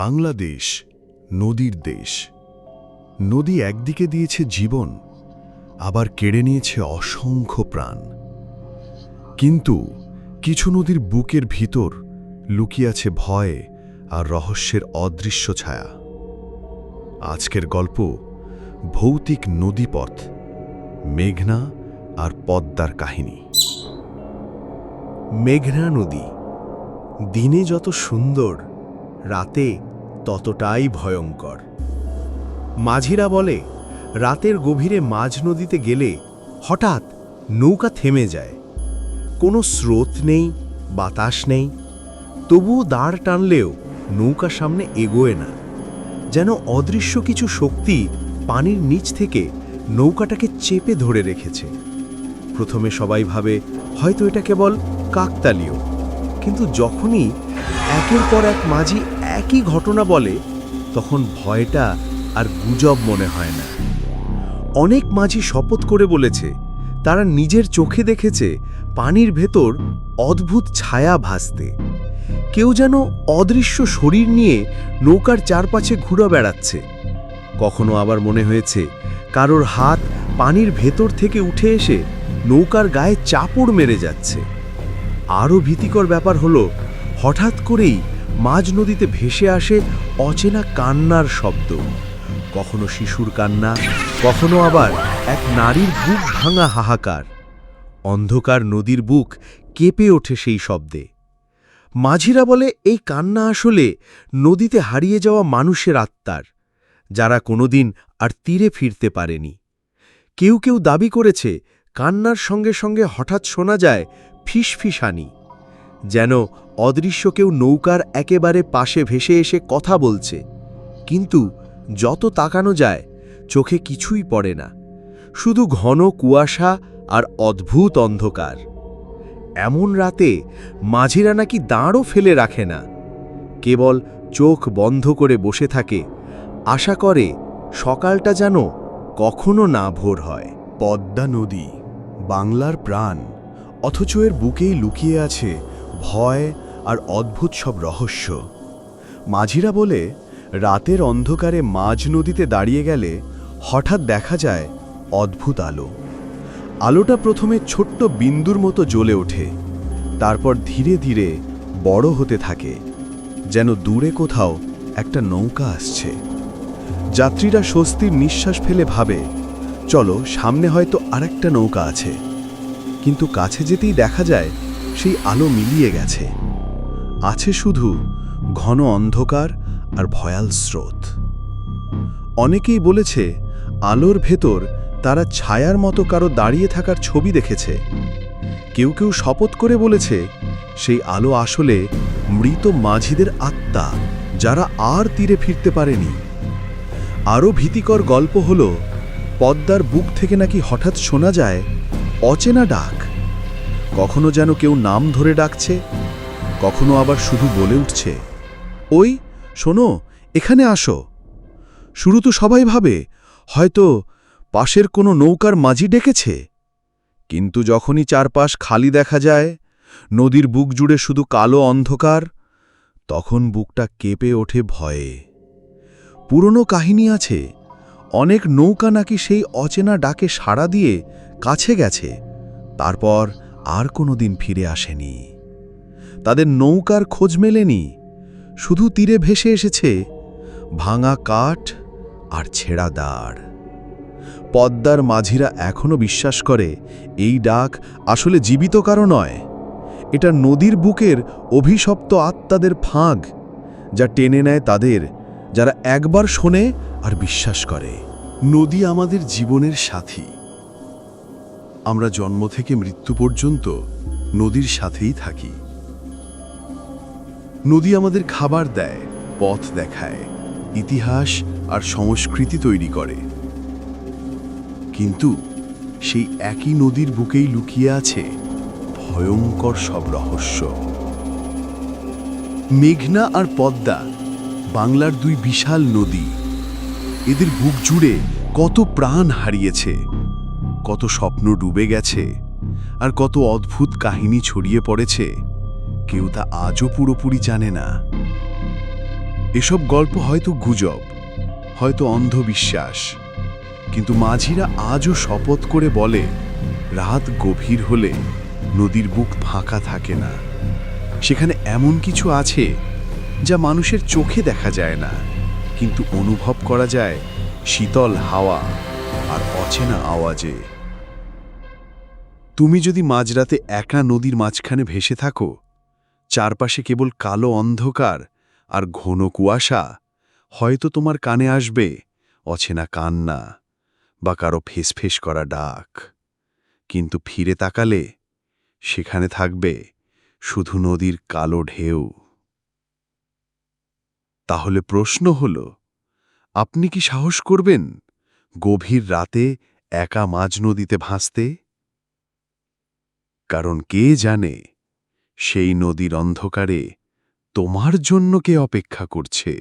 বাংলাদেশ, নদীর দেশ। নদী একদিকে দিয়েছে জীবন, আবার কেড়ে নিয়েছে অসংখ্য প্রাণ। কিন্তু কিছু নদীর বুকের ভিতর লুকিয়ে আছে ভয় আর রহস্যের অদৃশ্য ছায়া। আজকের গল্প ভৌতিক নদীপথ, মেঘনা আর পদ্মার কাহিনী। মেঘনা নদী, দিনে যত সুন্দর, রাতে ততটাই ভয়ঙ্কর। মাঝিরা বলে, রাতের গভীরে মাঝ নদীতে গেলে হঠাৎ নৌকা থেমে যায়। কোনো স্রোত নেই, বাতাস নেই, তবুও দাঁড় টানলেও নৌকা সামনে এগোয় না। যেন অদৃশ্য কিছু শক্তি পানির নিচ থেকে নৌকাটাকে চেপে ধরে রেখেছে। প্রথমে সবাই ভাবে, হয়তো এটা কেবল কাকতালীয়। কিন্তু যখনই একের পর এক মাঝি একই ঘটনা বলে, তখন ভয়টা আর গুজব মনে হয় না। অনেক মাঝি শপথ করে বলেছে, তারা নিজের চোখে দেখেছে পানির ভেতর অদ্ভুত ছায়া ভাসতে। কেউ যেন অদৃশ্য শরীর নিয়ে নৌকার চারপাশে ঘুরে বেড়াচ্ছে। কখনো আবার মনে হয়েছে, কারোর হাত পানির ভেতর থেকে উঠে এসে নৌকার গায়ে চাপড় মেরে যাচ্ছে। আরও ভীতিকর ব্যাপার হলো, হঠাৎ করেই মাঝ নদীতে ভেসে আসে অচেনা কান্নার শব্দ। কখনো শিশুর কান্না, কখনো আবার এক নারীর বুক ভাঙা হাহাকার। অন্ধকার নদীর বুক কেঁপে ওঠে সেই শব্দে। মাঝিরা বলে, এই কান্না আসলে নদীতে হারিয়ে যাওয়া মানুষের আত্মার, যারা কোনোদিন আর তীরে ফিরতে পারেনি। কেউ কেউ দাবি করেছে, কান্নার সঙ্গে সঙ্গে হঠাৎ শোনা যায় ফিসফিসানি। যেন অদৃশ্য কেউ নৌকার একেবারে পাশে ভেসে এসে কথা বলছে। কিন্তু যত তাকানো যায়, চোখে কিছুই পড়ে না। শুধু ঘন কুয়াশা আর অদ্ভুত অন্ধকার। এমন রাতে মাঝিরা নাকি দাঁড়ও ফেলে রাখে না। কেবল চোখ বন্ধ করে বসে থাকে। আশা করে সকালটা যেন কখনো না ভোর হয়। পদ্মা নদী, বাংলার প্রাণ, অথচ এর বুকেই লুকিয়ে আছে ভয় আর অদ্ভুত সব রহস্য। মাঝিরা বলে, রাতের অন্ধকারে মাঝ নদীতে দাঁড়িয়ে গেলে হঠাৎ দেখা যায় অদ্ভুত আলো। আলোটা প্রথমে ছোট্ট বিন্দুর মতো জ্বলে ওঠে, তারপর ধীরে ধীরে বড় হতে থাকে, যেন দূরে কোথাও একটা নৌকা আসছে। যাত্রীরা স্বস্তির নিঃশ্বাস ফেলে ভাবে, চলো সামনে হয়তো আরেকটা নৌকা আছে। কিন্তু কাছে যেতেই দেখা যায় সেই আলো মিলিয়ে গেছে। আছে শুধু ঘন অন্ধকার আর ভয়াল স্রোত। অনেকেই বলেছে, আলোর ভেতর তারা ছায়ার মতো কারও দাঁড়িয়ে থাকার ছবি দেখেছে। কেউ কেউ শপথ করে বলেছে, সেই আলো আসলে মৃত মাঝিদের আত্মা, যারা আর তীরে ফিরতে পারেনি। আরও ভীতিকর গল্প হল, পদ্মার বুক থেকে নাকি হঠাৎ শোনা যায়, অচেনা ডাক। কখনো যেন কেউ নাম ধরে ডাকছে, কখনো আবার শুধু বলে উঠছে, ওই, শোনো, এখানে আসো। শুরু তো সবাই ভাবে, হয়তো পাশের কোনো নৌকার মাঝি ডেকেছে? কিন্তু যখনই চারপাশ খালি দেখা যায়, নদীর বুক জুড়ে শুধু কালো অন্ধকার, তখন বুকটা কেঁপে ওঠে ভয়ে। পুরনো কাহিনী আছে, অনেক নৌকা নাকি সেই অচেনা ডাকে সাড়া দিয়ে কাছে গেছে, তারপর আর কোনো দিন ফিরে আসেনি। তাদের নৌকার খোঁজ মেলেনি, শুধু তীরে ভেসে এসেছে ভাঙা কাঠ আর ছেঁড়া দাঁড়। পদ্মার মাঝিরা এখনও বিশ্বাস করে, এই ডাক আসলে জীবিত কারও নয়। এটা নদীর বুকের অভিশপ্ত আত্মাদের ফাঁক, যা টেনে নেয় তাদের, যারা একবার শোনে আর বিশ্বাস করে। নদী আমাদের জীবনের সাথী। আমরা জন্ম থেকে মৃত্যু পর্যন্ত নদীর সাথেই থাকি। নদী আমাদের খাবার দেয়, পথ দেখায়, ইতিহাস আর সংস্কৃতি তৈরি করে। কিন্তু সেই একই নদীর বুকেই লুকিয়ে আছে ভয়ঙ্কর সব রহস্য। মেঘনা আর পদ্মা, বাংলার দুই বিশাল নদী, এদের বুক জুড়ে কত প্রাণ হারিয়েছে। কত স্বপ্ন ডুবে গেছে আর কত অদ্ভুত কাহিনী ছড়িয়ে পড়েছে, কেউ তা আজও পুরোপুরি জানে না। এসব গল্প হয়তো গুজব, হয়তো অন্ধবিশ্বাস, কিন্তু মাঝিরা আজও শপথ করে বলে, রাত গভীর হলে নদীর বুক ফাঁকা থাকে না। সেখানে এমন কিছু আছে যা মানুষের চোখে দেখা যায় না, কিন্তু অনুভব করা যায় শীতল হাওয়া আর অচেনা আওয়াজে। তুমি যদি মাঝরাতে একা নদীর মাঝখানে ভেসে থাকো, চারপাশে কেবল কালো অন্ধকার আর ঘন কুয়াশা, হয়তো তোমার কানে আসবে অচেনা কান্না বা কারও ফেসফেস করা ডাক। কিন্তু ফিরে তাকালে সেখানে থাকবে শুধু নদীর কালো ঢেউ। তাহলে প্রশ্ন হল, আপনি কি সাহস করবেন গভীর রাতে একা মাঝ নদীতে ভাসতে? কারণ কে জানে সেই নদীর অন্ধকারে তোমার জন্য কে অপেক্ষা করছে।